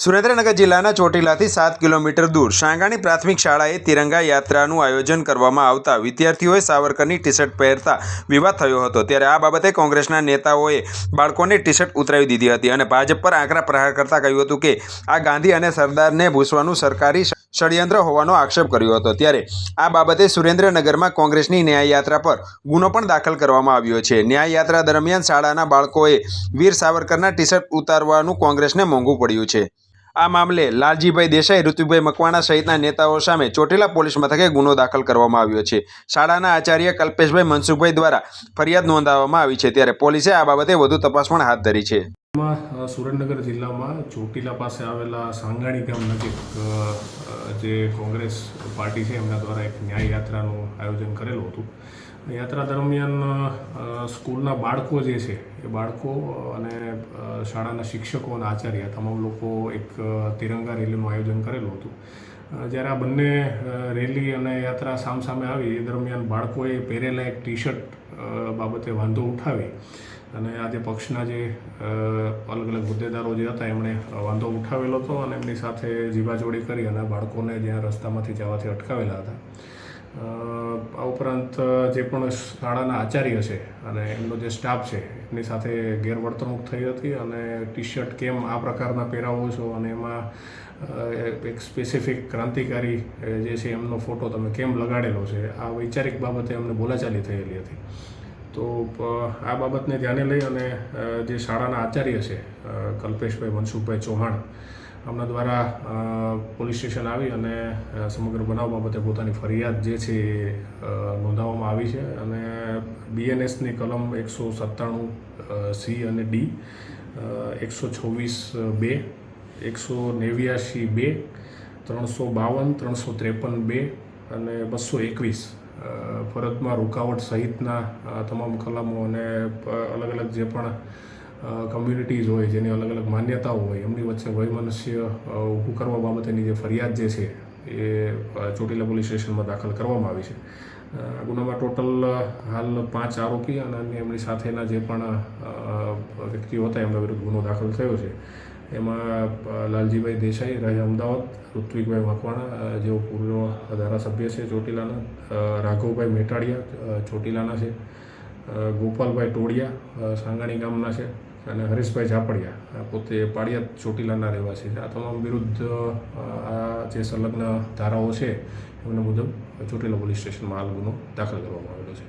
સુરેન્દ્રનગર જિલ્લાના ચોટીલાથી સાત કિલોમીટર દૂર સાંગાણી પ્રાથમિક શાળાએ તિરંગા યાત્રાનું આયોજન કરવામાં આવતા વિદ્યાર્થીઓએ સાવરકરની ટી શર્ટ પહેરતા વિવાદ થયો હતો. ત્યારે આ બાબતે કોંગ્રેસના નેતાઓએ બાળકોને ટી શર્ટ ઉતરાવી દીધી હતી અને ભાજપ પર આકરા પ્રહાર કરતા કહ્યું હતું કે આ ગાંધી અને સરદારને ભૂસવાનું સરકારી ષડયંત્ર હોવાનો આક્ષેપ કર્યો હતો. ત્યારે આ બાબતે સુરેન્દ્રનગરમાં કોંગ્રેસની ન્યાયયાત્રા પર ગુનો પણ દાખલ કરવામાં આવ્યો છે. ન્યાયયાત્રા દરમિયાન શાળાના બાળકોએ વીર સાવરકરના ટી શર્ટ ઉતારવાનું કોંગ્રેસને મોંઘું પડ્યું છે. આ મામલે લાલજીભાઈ દેસાઈ ઋતુભાઈ મકવાણા સહિતના નેતાઓ સામે ચોટીલા પોલીસ મથકે ગુનો દાખલ કરવામાં આવ્યો છે. શાળાના આચાર્ય કલ્પેશભાઈ મનસુખભાઈ દ્વારા ફરિયાદ નોંધાવવામાં આવી છે, ત્યારે પોલીસે આ બાબતે વધુ તપાસ પણ હાથ ધરી છે. સુરેન્દ્રનગર જિલ્લામાં ચોટીલા પાસે આવેલા સાંગાણી ગામ નજીક જે કોંગ્રેસ પાર્ટી છે, એમના દ્વારા એક ન્યાય યાત્રાનું આયોજન કરેલું હતું. યાત્રા દરમિયાન સ્કૂલના બાળકો જે છે, એ બાળકો અને શાળાના શિક્ષકો અને આચાર્ય, તમામ લોકો એક તિરંગા રેલીનું આયોજન કરેલું હતું. જ્યારે આ બંને રેલી અને યાત્રા સામસામે આવી, એ દરમિયાન બાળકોએ પહેરેલા એક ટી શર્ટ બાબતે વાંધો ઉઠાવી અને આજે પક્ષના જે અલગ અલગ હોદ્દેદારો જે હતા, એમણે વાંધો ઉઠાવેલો હતો અને એમની સાથે જીવાજોડી કરી અને બાળકોને જ્યાં રસ્તામાંથી જવાથી અટકાવેલા હતા. આ ઉપરાંત જે પણ શાળાના આચાર્ય છે અને એમનો જે સ્ટાફ છે, એમની સાથે ગેરવર્તણૂક થઈ હતી અને ટી શર્ટ કેમ આ પ્રકારના પહેરાવો છો અને એમાં એક સ્પેસિફિક ક્રાંતિકારી જે છે એમનો ફોટો તમે કેમ લગાડેલો છે, આ વૈચારિક બાબતે અમને બોલાચાલી થયેલી હતી. તો આ બાબતને ધ્યાને લઈ અને જે શાળાના આચાર્ય છે કલ્પેશભાઈ મનસુખભાઈ ચૌહાણ આમના દ્વારા પોલીસ સ્ટેશન આવી અને સમગ્ર બનાવ બાબતે પોતાની ફરિયાદ જે છે એ નોંધાવવામાં આવી છે અને બીએનએસની કલમ એકસો સત્તાણું સી અને ડી એકસો છવ્વીસ બે, એકસો નેવ્યાશી બે, ત્રણસો બાવન, ત્રણસો ત્રેપન બે અને બસો એકવીસ. ફરજમાં રૂકાવટ સહિતના તમામ કલમો અને અલગ અલગ જે પણ કમ્યુનિટીઝ હોય જેની અલગ અલગ માન્યતાઓ હોય, એમની વચ્ચે વયમનસ્ય ઊભું કરવા બાબતેની જે ફરિયાદ જે છે, એ ચોટીલા પોલીસ સ્ટેશનમાં દાખલ કરવામાં આવી છે. આ ગુનામાં ટોટલ હાલ પાંચ આરોપી અને અન્ય એમની સાથેના જે પણ વ્યક્તિઓ હતા, એમના વિરુદ્ધ ગુનો દાખલ થયો છે. એમાં લાલજીભાઈ દેસાઈ રહે અમદાવાદ, ઋત્વિકભાઈ મકવાણા જેઓ પૂર્વ ધારાસભ્ય છે ચોટીલાના રાઘવભાઈ મેટાડિયા ચોટીલાના છે ગોપાલભાઈ ટોડિયા સાંગાણી ગામના છે અને હરીશભાઈ ઝાપડિયા પોતે પાડિયાદ ચોટીલાના રહેવાસી છે. આ તમામ વિરુદ્ધ આ જે સંલગ્ન ધારાઓ છે, એમના મુજબ ચોટીલા પોલીસ સ્ટેશનમાં હાલ ગુનો દાખલ કરવામાં આવેલો છે.